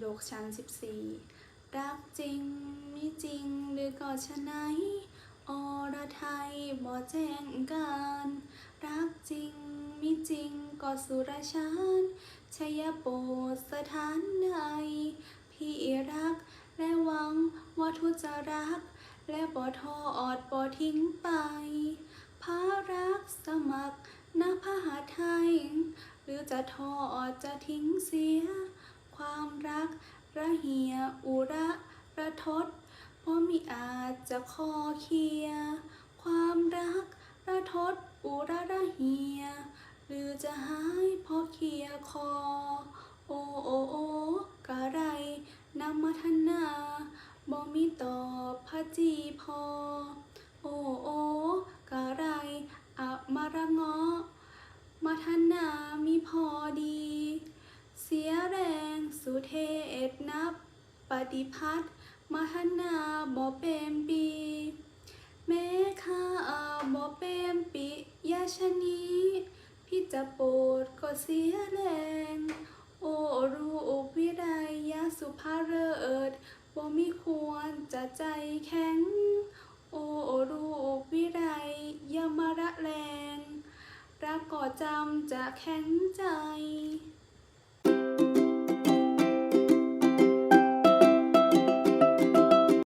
โลกชั้นสิบสี่รักจริงมีจริงหรือก็ชะไหนอรไทยบ่แจ้งการ รักจริงมีจริงก็สุรชานชัยโปสถานใดพี่รักและหวังว่าทุจะรัก และบ่ทออดบ่ทิ้งไปพารักสมัครน้าพระหาไทย หรือจะทออดจะทิ้งเสีย ความรัก ระเหีย อุระ ระทศเพราะมีอาจจะคอเคลีย ความรัก ระทศอุระระเหีย หรือจะหายเพอเคลียคอ โอโอโอกะไรนำมาทนาบ่มีตอบพระจีพอ โอโอกะไรอะมาระเงาะมาทนามีพอดี เสียแรง สุเทศนับปฏิพัทธ์มาทนาบ่เป็นปีแม้ข้าบ่เป็นปิยาชนีพี่จะโปรดก็เสียแรง โอรูปวิไดยาสุภาเริศบ่มีควรจะใจแข็ง โอรูปวิไดยามาระแรงรักก็จำจะแข็งใจ